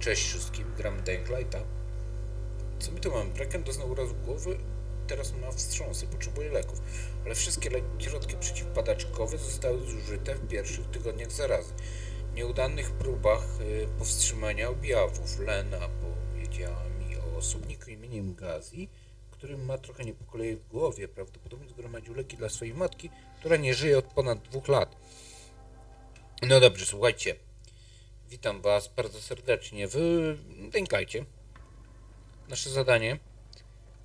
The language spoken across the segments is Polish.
Cześć wszystkim, gramy Dying. Co my tu mamy? Brecken doznał urazu głowy, teraz ma wstrząsy, potrzebuje leków. Ale wszystkie le- środki przeciwpadaczkowe zostały zużyte w pierwszych tygodniach zarazy. Nieudanych próbach y, powstrzymania objawów Lena powiedziała mi o osobniku imieniem Gazi, który ma trochę nie po kolei w głowie. Prawdopodobnie zgromadził leki dla swojej matki, która nie żyje od ponad dwóch lat. No dobrze, słuchajcie. Witam Was bardzo serdecznie w Dękajcie. Nasze zadanie.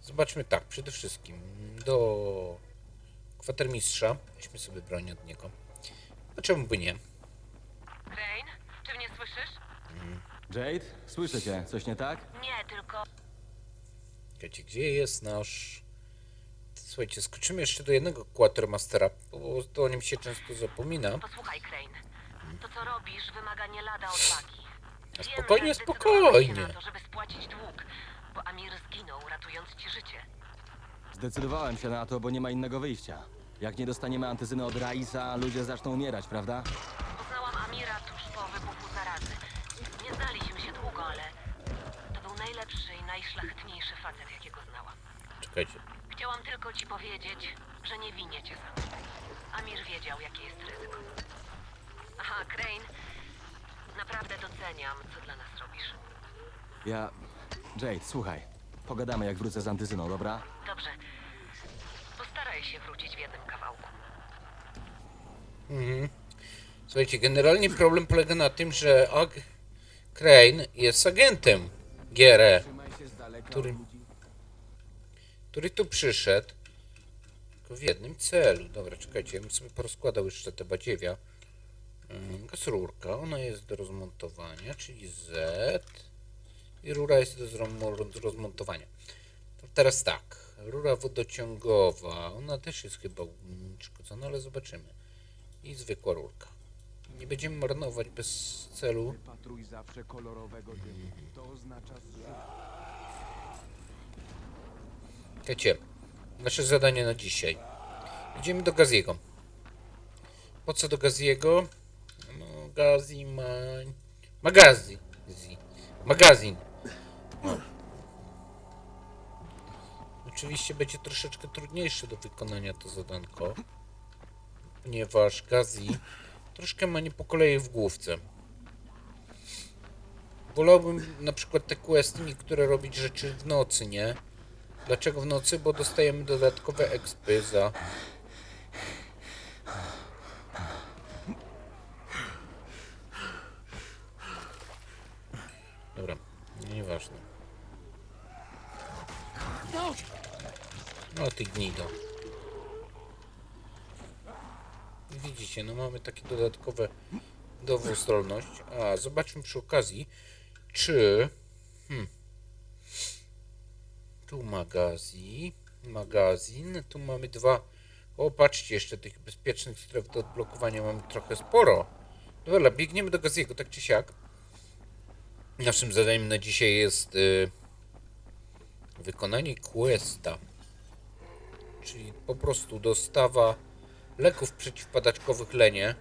Zobaczmy tak, przede wszystkim do kwatermistrza. Weźmy sobie broń od niego. A czemu by nie? Rain, czy mnie słyszysz? Jade, słyszę cię. Coś nie tak? Nie, tylko... Czekajcie, gdzie jest nasz... Słuchajcie, skoczymy jeszcze do jednego Quartermastera, bo to o nim się często zapomina. Posłuchaj, Crane. To, co robisz, wymaga nie lada odwagi. A Wiem, spokojnie, że zdecydowałeś spokojnie. się na to, żeby spłacić dług, bo Amir zginął, ratując ci życie. Zdecydowałem się na to, bo nie ma innego wyjścia. Jak nie dostaniemy antyzyny od Raisa, ludzie zaczną umierać, prawda? Poznałam Amira tuż po wybuchu zarazy. Nie znaliśmy się długo, ale to był najlepszy i najszlachetniejszy facet, jakiego znałam. Czekajcie. Chciałam tylko ci powiedzieć, że nie winię cię za to. Amir wiedział, jakie jest ryzyko. Aha, Crane, naprawdę doceniam, co dla nas robisz. Ja... Jade, słuchaj. Pogadamy, jak wrócę z antyzyną, dobra? Dobrze. Postaraj się wrócić w jednym kawałku. Słuchajcie, generalnie problem polega na tym, że Ag Crane jest agentem GRE, który, który tu przyszedł tylko w jednym celu. Dobra, czekajcie, ja bym sobie porozkładał jeszcze te badziewia. Ym, Gaz rurka, ona jest do rozmontowania, czyli Z i rura jest do rozmontowania. To teraz tak, rura wodociągowa, ona też jest chyba uszkodzona, ale zobaczymy. I zwykła rurka. Nie będziemy marnować bez celu. Wypatruj zawsze kolorowego dymu. To oznacza. Wiecie, nasze zadanie na dzisiaj. Idziemy do Gaziego. Po co do Gaziego? Gazi ma... Magazi. Zi. Magazyn. No. Oczywiście będzie troszeczkę trudniejsze do wykonania to zadanko, ponieważ Gazi troszkę ma nie po kolei w główce. Wolałbym na przykład te questy niektóre robić rzeczy w nocy, nie? Dlaczego w nocy? Bo dostajemy dodatkowe expy za... Dobra, nieważne. No ty gnido. Widzicie, no mamy takie dodatkowe dowózdolność. A, zobaczmy przy okazji, czy... Hmm, tu magazyn, magazyn, tu mamy dwa. O, patrzcie, jeszcze tych bezpiecznych stref do odblokowania mamy trochę sporo. Dobra, biegniemy do Gaziego, tak czy siak. Naszym zadaniem na dzisiaj jest y, wykonanie questa. Czyli po prostu dostawa leków przeciwpadaczkowych Lenie.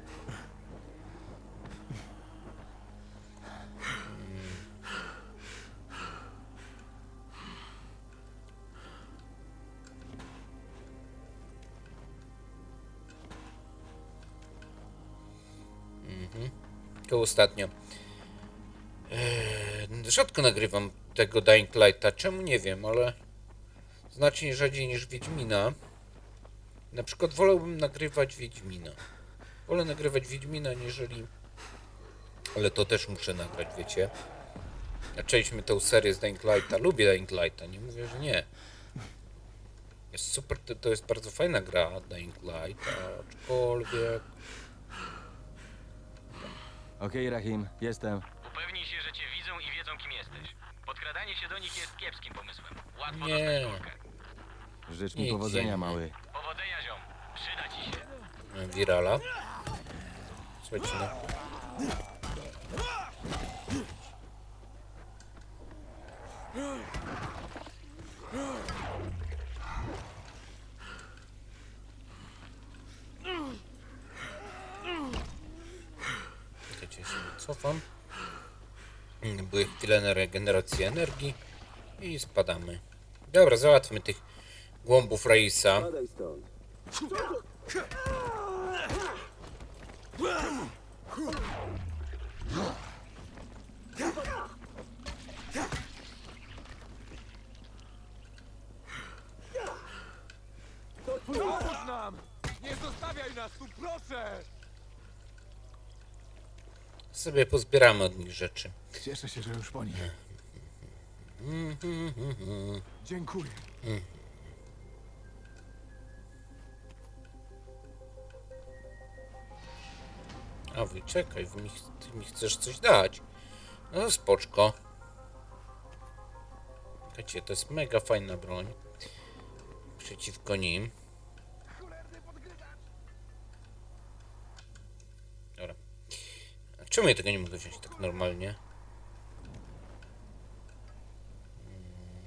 To ostatnio. Rzadko nagrywam tego Dying Lighta. Czemu nie wiem, ale znacznie rzadziej niż Wiedźmina. Na przykład wolałbym nagrywać Wiedźmina. Wolę nagrywać Wiedźmina, niżeli. Ale to też muszę nagrać, wiecie. Zaczęliśmy tę serię z Dying Lighta. Lubię Dying Lighta, nie mówię, że nie. Jest super, to, to jest bardzo fajna gra Dying Light, aczkolwiek Okej, Rahim, jestem. Się do nich jest kiepskim pomysłem. Łatwo Nie. dostać kulkę. Życz mi powodzenia, nie. mały. Powodzenia, ziom. Przyda ci się. Wirala. Słuchajcie, no. Czekajcie, ja sobie cofam. Były chwile na regenerację energii i spadamy. Dobra, załatwmy tych głąbów Raisa. Pomóż nam! Nie zostawiaj nas tu, proszę! Sobie pozbieramy od nich rzeczy. Cieszę się, że już po nich. Dziękuję. A wy czekaj, wy mi, ty mi chcesz coś dać. No spoczko. Wiecie, to jest mega fajna broń. Przeciwko nim. Dobra. Czemu ja tego nie mogę wziąć tak normalnie?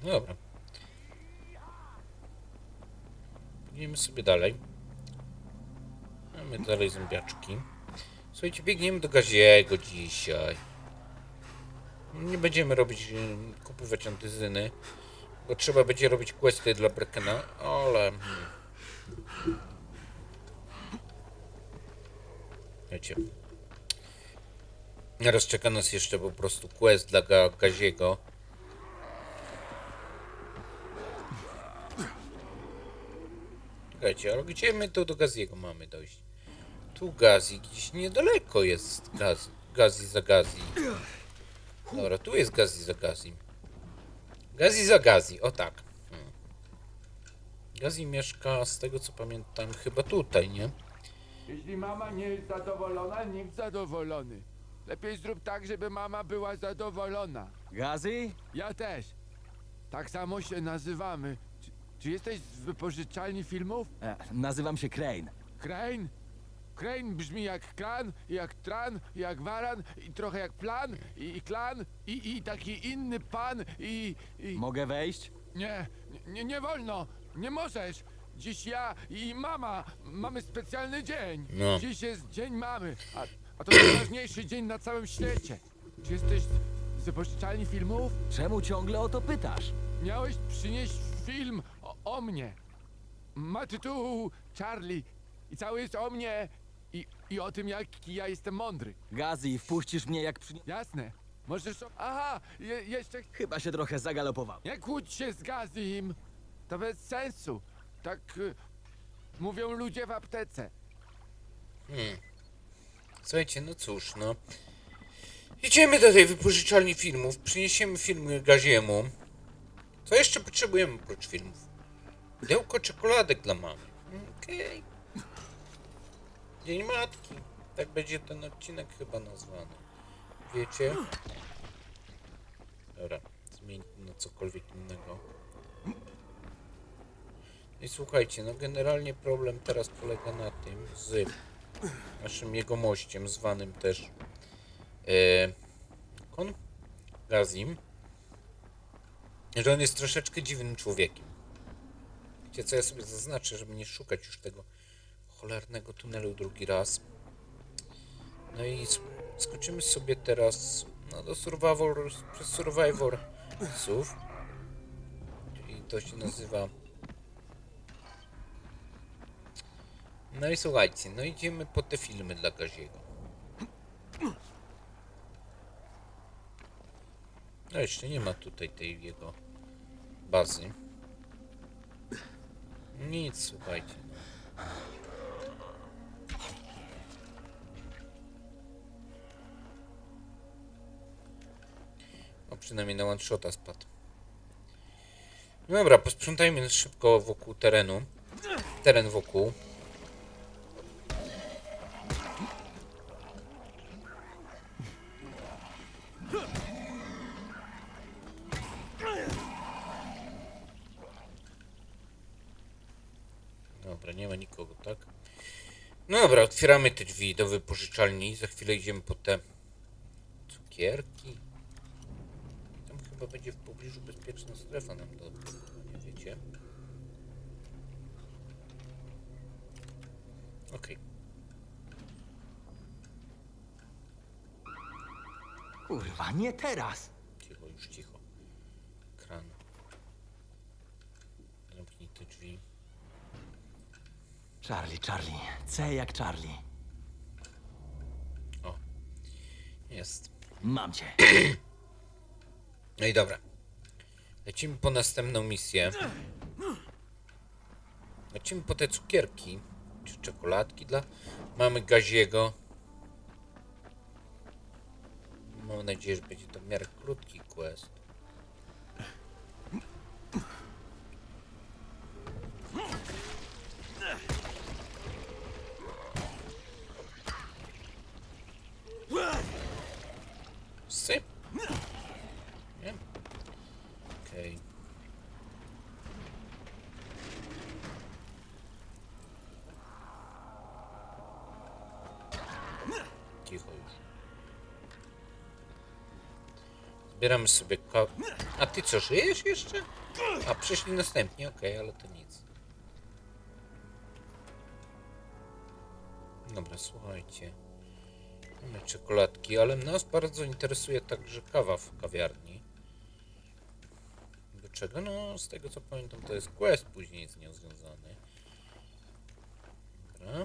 Dobra. Biegniemy sobie dalej. Mamy dalej zombiaczki. Słuchajcie, biegniemy do Gaziego dzisiaj. Nie będziemy robić, y, kupować antyzyny, bo trzeba będzie robić questy dla Brekena, ale... hmm. Wiecie. Teraz czeka nas jeszcze po prostu quest dla Ga Gaziego. Czekajcie, ale gdzie my tu do Gaziego mamy dojść? Tu Gazi, gdzieś niedaleko jest Gazi, Gazi za Gazi. Dobra, tu jest Gazi za Gazi. Gazi za Gazi, o tak. Hmm. Gazi mieszka, z tego co pamiętam, chyba tutaj, nie? Jeśli mama nie jest zadowolona, nikt zadowolony. Lepiej zrób tak, żeby mama była zadowolona. Gazi? Ja też. Tak samo się nazywamy. Czy, jesteś z wypożyczalni filmów? E, nazywam się Crane. Crane? Crane brzmi jak kran, jak tran, jak waran, i trochę jak plan, i, i klan, i, i taki inny pan, i... i... Mogę wejść? Nie, nie, nie wolno, nie możesz. Dziś ja i mama mamy specjalny dzień. No. Dziś jest dzień mamy, a, a to najważniejszy dzień na całym świecie. Czy jesteś z wypożyczalni filmów? Czemu ciągle o to pytasz? Miałeś przynieść film o, mnie. Ma tytuł Charlie i cały jest o mnie i, i o tym, jaki ja jestem mądry. Gazi, wpuścisz mnie jak przynie... Jasne. Możesz... o- Aha, je, jeszcze... Chyba się trochę zagalopował. Nie kłóć się z Gazim. To bez sensu. Tak y, mówią ludzie w aptece. Słuchajcie, no cóż, no. Idziemy do tej wypożyczalni filmów, przyniesiemy film Gaziemu. Co jeszcze potrzebujemy oprócz filmów? Pudełko czekoladek dla mamy. Okej. Dzień Matki. Tak będzie ten odcinek chyba nazwany. Wiecie? Dobra, zmień na cokolwiek innego. I słuchajcie, no generalnie problem teraz polega na tym z naszym jegomościem, zwanym też e, Kon Gazim, że on jest troszeczkę dziwnym człowiekiem. Wiecie co, ja sobie zaznaczę, żeby nie szukać już tego cholernego tunelu drugi raz. No i skoczymy sobie teraz no, do Survivor, przez Survivor Sów. I to się nazywa No i słuchajcie, no idziemy po te filmy dla Gaziego. No jeszcze nie ma tutaj tej jego bazy. Nic, słuchajcie. no. O, przynajmniej na one shota spadł. No Dobra, posprzątajmy szybko wokół terenu. Teren wokół. Otwieramy te drzwi do wypożyczalni. Za chwilę idziemy po te cukierki. Tam chyba będzie w pobliżu bezpieczna strefa nam do odblokowania, wiecie? Okej. Kurwa, nie teraz! Cicho, już cicho. Kran. Zamknij te drzwi. Charlie, Charlie. C jak Charlie. O. Jest. Mam cię. No i dobra. Lecimy po następną misję. Lecimy po te cukierki. Czy czekoladki dla mamy Gaziego. Mam nadzieję, że będzie to w miarę krótki quest. Nie? Okej. Cicho już. Zbieramy sobie ka... A ty co, żyjesz jeszcze? A, przyszli następni, okej, ale to nic. Dobra, słuchajcie. Mamy czekoladki, ale nas bardzo interesuje także kawa w kawiarni. Czego? No, z tego co pamiętam, to jest quest później z nią związany. Dobra.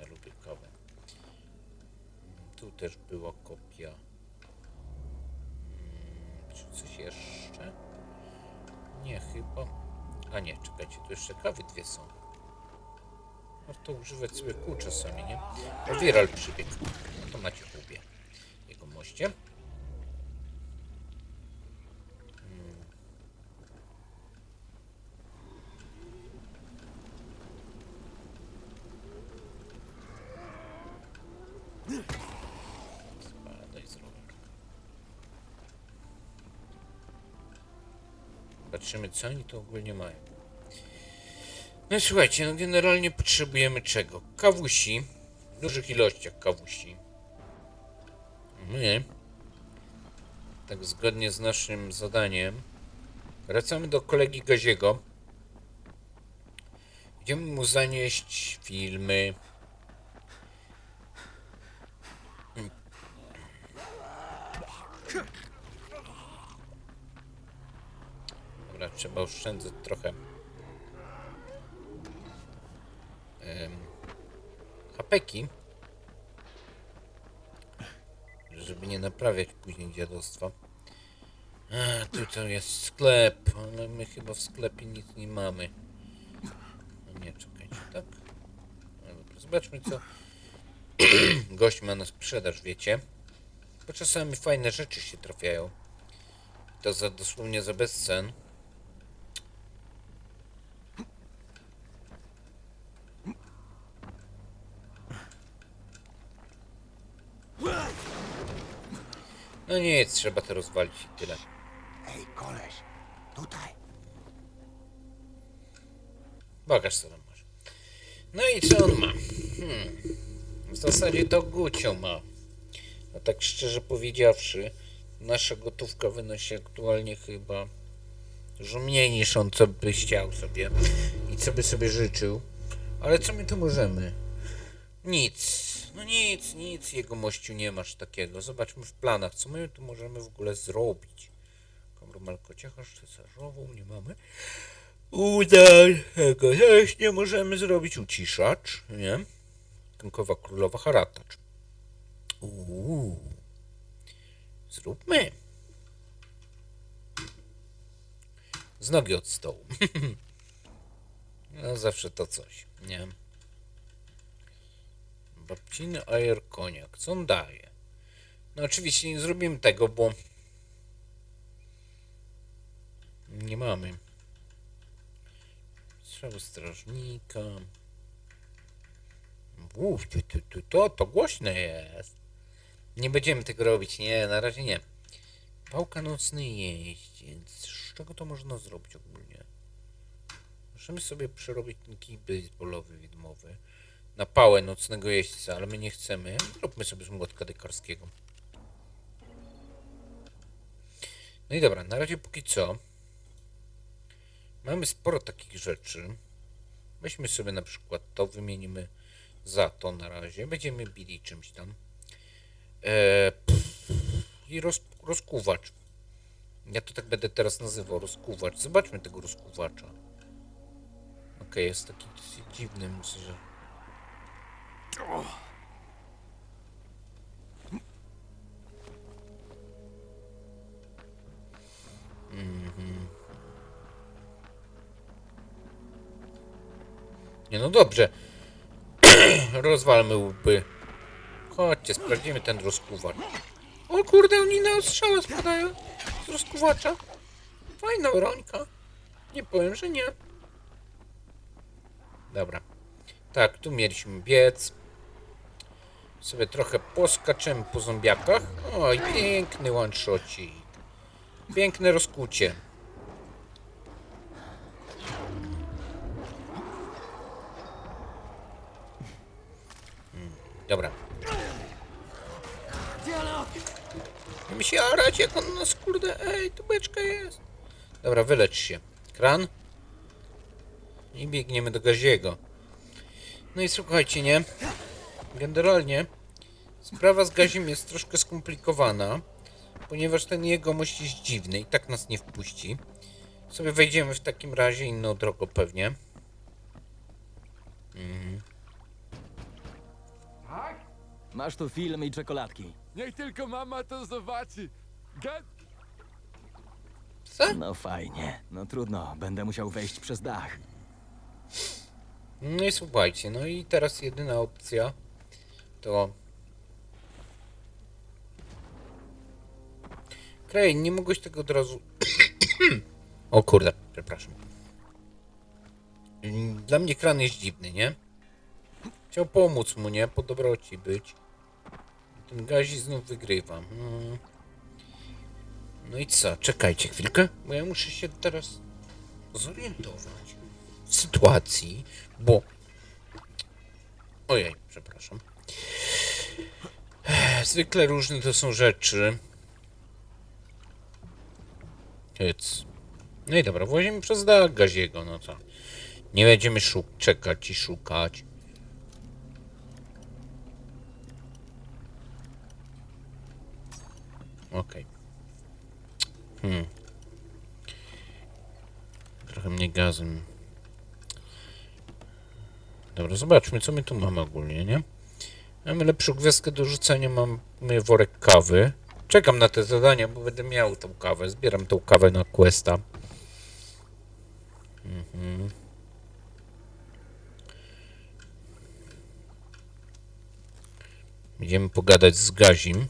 Ja lubię kawę. Tu też była kopia. Mm, Czy coś jeszcze? Nie, chyba. A nie, czekajcie, tu jeszcze kawy dwie są. Warto używać sobie kół czasami, nie? O, Viral przybiegł. No to macie łubie. Jego moście. Patrzymy, co oni to ogólnie mają. No słuchajcie, no generalnie potrzebujemy czego? Kawusi. W dużych ilościach kawusi. My, tak zgodnie z naszym zadaniem, wracamy do kolegi Gaziego. Idziemy mu zanieść filmy. Dobra, trzeba oszczędzać trochę. Hapeki. Żeby nie naprawiać później dziadostwa. A, tutaj jest sklep, ale my chyba w sklepie nic nie mamy. No nie, czekajcie, tak? No dobra, zobaczmy co gość ma na sprzedaż, wiecie. Bo czasami fajne rzeczy się trafiają. To za dosłownie za bezcen. No nic, trzeba to rozwalić i tyle. Ej, koleś, tutaj. Pokaż co tam masz. No i co on ma? Hmm. W zasadzie to Gucio ma. A tak szczerze powiedziawszy, nasza gotówka wynosi aktualnie chyba dużo mniej niż on co by chciał sobie i co by sobie życzył. Ale co my tu możemy? Nic. No nic, nic jego mościu nie masz takiego. Zobaczmy w planach, co my tu możemy w ogóle zrobić. Komromal kociecharz cesarzową nie mamy. Udaj tego też nie możemy zrobić. Uciszacz, nie? Tynkowa królowa haratacz. Uuu. Zróbmy. Z nogi od stołu. no zawsze to coś, nie? Babciny ajer koniak. Co on daje? No oczywiście nie zrobimy tego, bo nie mamy. Strzały strażnika. Uff, to, to, to, to, głośne jest. Nie będziemy tego robić, nie, na razie nie. Pałka nocny jeździec. Z czego to można zrobić ogólnie? Możemy sobie przerobić kij baseballowy widmowy na pałę nocnego jeźdźca, ale my nie chcemy. Zróbmy sobie z młotka dekarskiego. No i dobra, na razie póki co mamy sporo takich rzeczy. Weźmy sobie na przykład to, wymienimy za to na razie. Będziemy bili czymś tam. E, pff, I roz, rozkuwacz. Ja to tak będę teraz nazywał, rozkuwacz. Zobaczmy tego rozkuwacza. Okej, jest taki dziwny, myślę, że... Nie no dobrze. Rozwalmy łby. Chodźcie, sprawdzimy ten rozkuwacz. O kurde, oni na strzałę spadają z rozkuwacza. Fajna brońka. Nie powiem, że nie. Dobra. Tak, tu mieliśmy biec. Sobie trochę poskaczemy po zombiakach. Oj, piękny one-shotcik. Piękne rozkucie. Dobra. Nie mi się arać, jak on nas kurde. Ej, tu beczka jest. Dobra, wylecz się. Kran. I biegniemy do Gaziego. No i słuchajcie, nie? Generalnie sprawa z Gazim jest troszkę skomplikowana, ponieważ ten jegomość jest dziwny i tak nas nie wpuści. Sobie wejdziemy w takim razie inną drogą pewnie. Tak? Masz tu film i czekoladki. Niech tylko mama to zobaczy. Gad... Co? No fajnie. No trudno, będę musiał wejść przez dach. No i słuchajcie, no i teraz jedyna opcja to... Krej, nie mogłeś tego od razu... o kurde, przepraszam. Dla mnie kran jest dziwny, nie? Chciał pomóc mu, nie? Po dobroci być. Ten gazi znów wygrywa. Mm. No i co? Czekajcie chwilkę, bo ja muszę się teraz zorientować w sytuacji, bo. Ojej, przepraszam. Zwykle różne to są rzeczy. Hyc. No i dobra, włazimy przez dach Gaziego, no co? Nie będziemy szuk czekać i szukać. Okej. Hmm. Trochę mnie gazem. Dobra, zobaczmy, co my tu mamy ogólnie, nie? Mamy lepszą gwiazdkę do rzucenia, mamy worek kawy. Czekam na te zadania, bo będę miał tą kawę. Zbieram tą kawę na questa. Mhm. Będziemy pogadać z Gazim.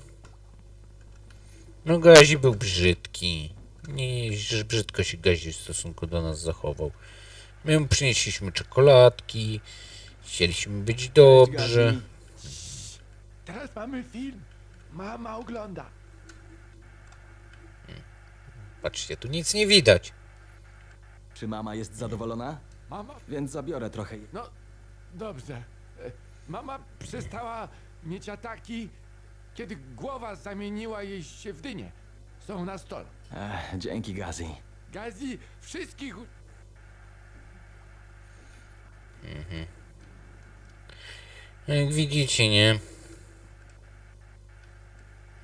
No Gazi był brzydki. Nie, że brzydko się Gazi w stosunku do nas zachował. My mu przynieśliśmy czekoladki. Chcieliśmy być dobrzy. Teraz mamy film. Mama ogląda. Patrzcie, tu nic nie widać. Czy mama jest zadowolona? Mama... Więc zabiorę trochę. No, dobrze. E, Mama przestała mieć ataki, kiedy głowa zamieniła jej się w dynię. Są na stole. Ech, dzięki, Gazi. Gazi wszystkich... u- Jak widzicie, nie?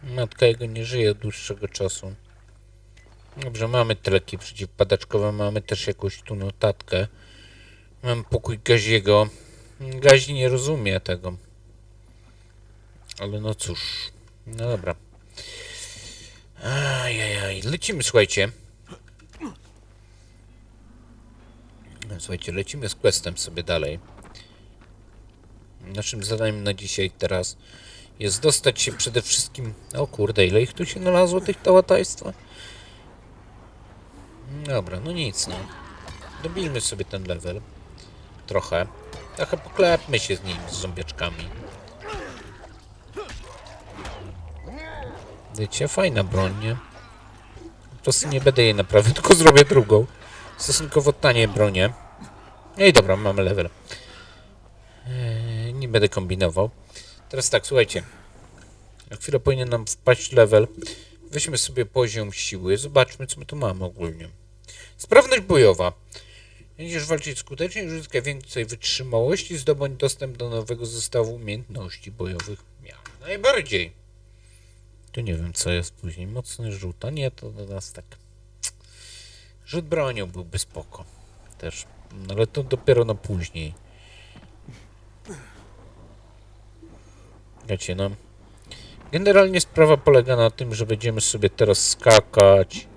Matka jego nie żyje od dłuższego czasu. Dobrze, mamy te leki przeciwpadaczkowe, mamy też jakąś tu notatkę. Mam pokój Gaziego. Gazi nie rozumie tego. Ale no cóż. No dobra. Ajajaj, lecimy, słuchajcie. Słuchajcie, lecimy z questem sobie dalej. Naszym zadaniem na dzisiaj teraz jest dostać się przede wszystkim... O kurde, ile ich tu się znalazło, tych tałatajstwa? Dobra, no nic, no. Dobijmy sobie ten level. Trochę. Trochę poklepmy się z nimi, z zombiaczkami. Wiecie, fajna broń, nie? Po prostu nie będę jej naprawiał, tylko zrobię drugą. Stosunkowo tanie bronie. No i dobra, mamy level. Eee, nie będę kombinował. Teraz tak, słuchajcie. Na chwilę powinien nam wpaść level. Weźmy sobie poziom siły. Zobaczmy, co my tu mamy ogólnie. Sprawność bojowa. Będziesz walczyć skutecznie, uzyskaj więcej wytrzymałości, zdobądź dostęp do nowego zestawu umiejętności bojowych. Jak najbardziej. Tu nie wiem, co jest później. Mocny rzut. A nie, to do nas tak. Rzut bronią byłby spoko. Też. No, ale to dopiero na później. No. Generalnie sprawa polega na tym, że będziemy sobie teraz skakać.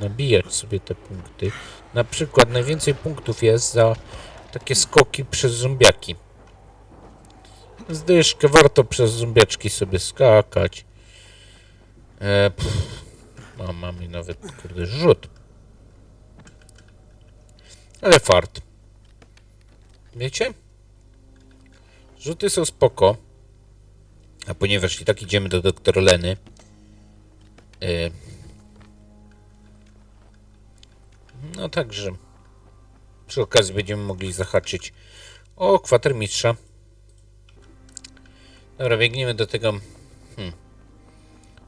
Nabijać sobie te punkty. Na przykład najwięcej punktów jest za takie skoki przez zombiaki. Zdyszkę, warto przez zombiaczki sobie skakać. E, no, mamy nawet, kurde, rzut. Ale fart. Wiecie? Rzuty są spoko. A ponieważ i tak idziemy do doktora Leny. E, no także. Przy okazji będziemy mogli zahaczyć o kwatermistrza. Dobra, biegniemy do tego. Hmm.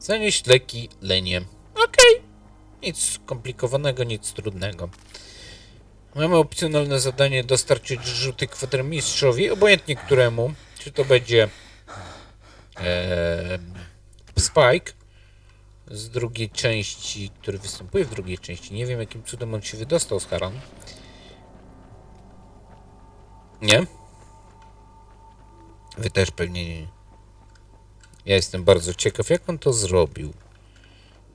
Zanieść leki Lenie. Okej. Nic skomplikowanego, nic trudnego. Mamy opcjonalne zadanie dostarczyć rzuty kwatermistrzowi, obojętnie któremu. Czy to będzie e, Spike z drugiej części, który występuje w drugiej części. Nie wiem, jakim cudem on się wydostał z Haran. Nie? Wy też pewnie nie. Ja jestem bardzo ciekaw, jak on to zrobił.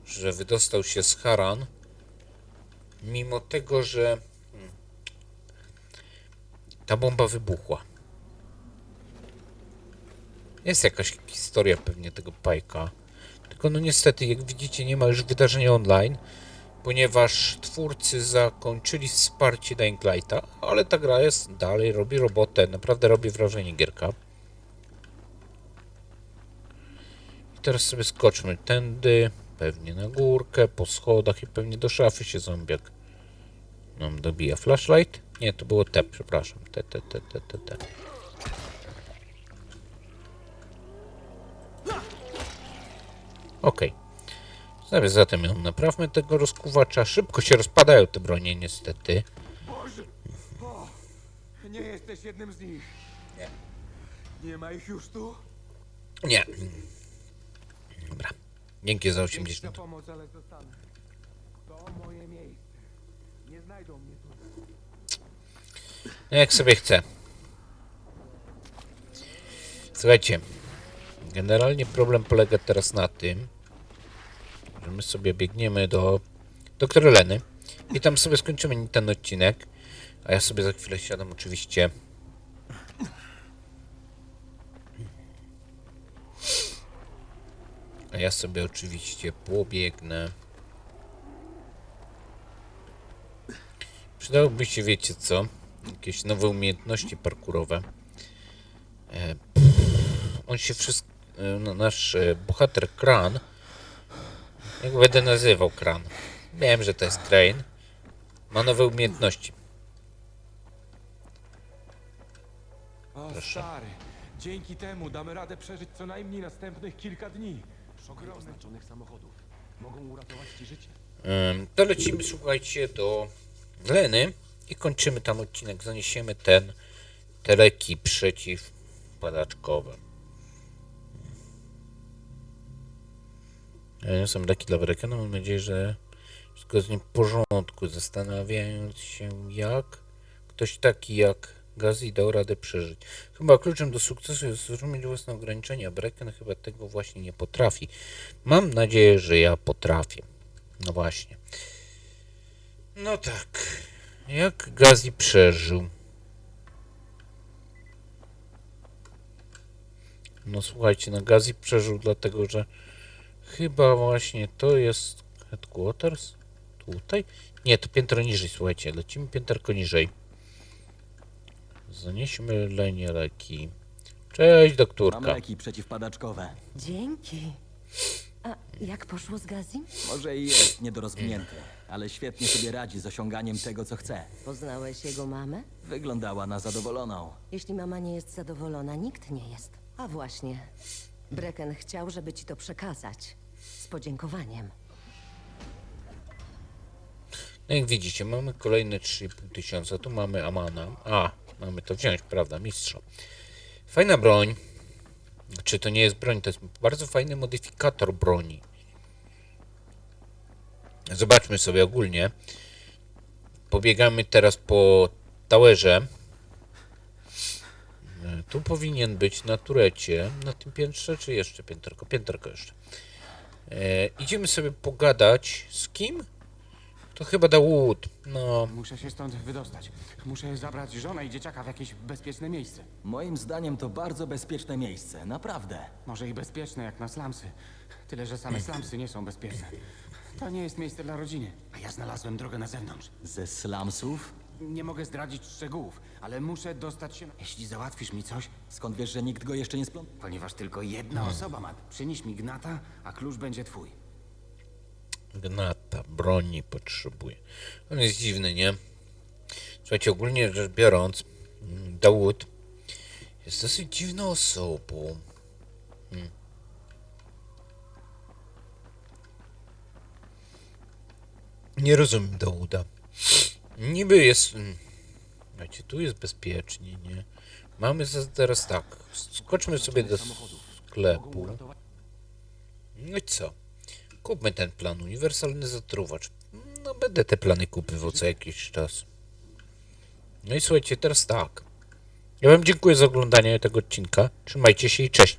Że wydostał się z Haran, mimo tego, że ta bomba wybuchła. Jest jakaś historia pewnie tego pajka. Tylko no niestety, jak widzicie, nie ma już wydarzenia online, ponieważ twórcy zakończyli wsparcie Dying Lighta, ale ta gra jest dalej, robi robotę, naprawdę robi wrażenie gierka. I teraz sobie skoczmy tędy, pewnie na górkę, po schodach i pewnie do szafy się zombiak nam dobija. Flashlight? Nie, to było te, przepraszam. Te, te, te, te, te, te. Okej. Okay. Zatem ją naprawmy tego rozkuwacza. Szybko się rozpadają te bronie, niestety. Boże! O, nie jesteś jednym z nich. Nie. Nie ma ich już tu? Nie. Dobra. Dzięki za Dzięki za 80. pomoc, ale zostanę. To moje miejsce. Nie znajdą mnie. No jak sobie chcę. Słuchajcie. Generalnie problem polega teraz na tym, że my sobie biegniemy do doktora Leny i tam sobie skończymy ten odcinek, a ja sobie za chwilę siadam oczywiście a ja sobie oczywiście pobiegnę Przydałoby się, wiecie co, jakieś nowe umiejętności parkurowe. E, on się wszystko, no, nasz e, bohater Kran, jak będę nazywał Kran, wiem, że to jest Crane, ma nowe umiejętności. O, stary. Dzięki temu damy radę przeżyć co najmniej następnych kilka dni. Ogromny Oznaczonych samochodów. Mogą uratować ci życie. To lecimy, słuchajcie, do Leny i kończymy tam odcinek. Zaniesiemy ten, te leki przeciwpadaczkowe. Ja nie są leki dla Brekena. Mam nadzieję, że wszystko z nim w porządku. Zastanawiając się, jak ktoś taki jak Gazi dał radę przeżyć. Chyba kluczem do sukcesu jest zrozumieć własne ograniczenia. Breken chyba tego właśnie nie potrafi. Mam nadzieję, że ja potrafię. No właśnie. No tak. Jak Gazi przeżył? No słuchajcie, no Gazi przeżył dlatego, że chyba właśnie to jest headquarters? Tutaj? Nie, to piętro niżej, słuchajcie, lecimy pięterko niżej. Zanieśmy Lenie leki. Cześć, Mam doktorka. leki przeciwpadaczkowe. Dzięki. A jak poszło z Gazim? Może i jest niedorozwinięty, ale świetnie sobie radzi z osiąganiem tego, co chce. Poznałeś jego mamę? Wyglądała na zadowoloną. Jeśli mama nie jest zadowolona, nikt nie jest. A właśnie. Brecken chciał, żeby ci to przekazać. Z podziękowaniem. No jak widzicie, mamy kolejne 3,5 tysiąca. Tu mamy Amana. A, mamy to wziąć, prawda, mistrza. Fajna broń. Czy to nie jest broń? To jest bardzo fajny modyfikator broni. Zobaczmy sobie ogólnie. Pobiegamy teraz po towerze. Tu powinien być na turecie. Na tym piętrze, czy jeszcze pięterko? Pięterko jeszcze. E, idziemy sobie pogadać. Z kim? To chyba Dawood. No, Muszę się stąd wydostać. Muszę zabrać żonę i dzieciaka w jakieś bezpieczne miejsce. Moim zdaniem to bardzo bezpieczne miejsce, naprawdę. Może i bezpieczne jak na slumsy. Tyle, że same slumsy nie są bezpieczne. To nie jest miejsce dla rodziny, a ja znalazłem drogę na zewnątrz. Ze slumsów? Nie mogę zdradzić szczegółów, ale muszę dostać się... Jeśli załatwisz mi coś, Skąd wiesz, że nikt go jeszcze nie splątał? ponieważ tylko jedna osoba ma... Przynieś mi gnata, a klucz będzie twój. Gnata, broni potrzebuje. On jest dziwny, nie? Słuchajcie, ogólnie rzecz biorąc, mm, Dawud jest dosyć dziwną osobą. Hmm. Nie rozumiem Dałuda. Niby jest... mm, Słuchajcie, tu jest bezpiecznie, nie? Mamy teraz tak. Skoczmy sobie do sklepu. No i co? Kupmy ten plan, uniwersalny zatruwacz. No będę te plany kupywał co jakiś czas. No i słuchajcie, teraz tak. Ja wam dziękuję za oglądanie tego odcinka. Trzymajcie się i cześć.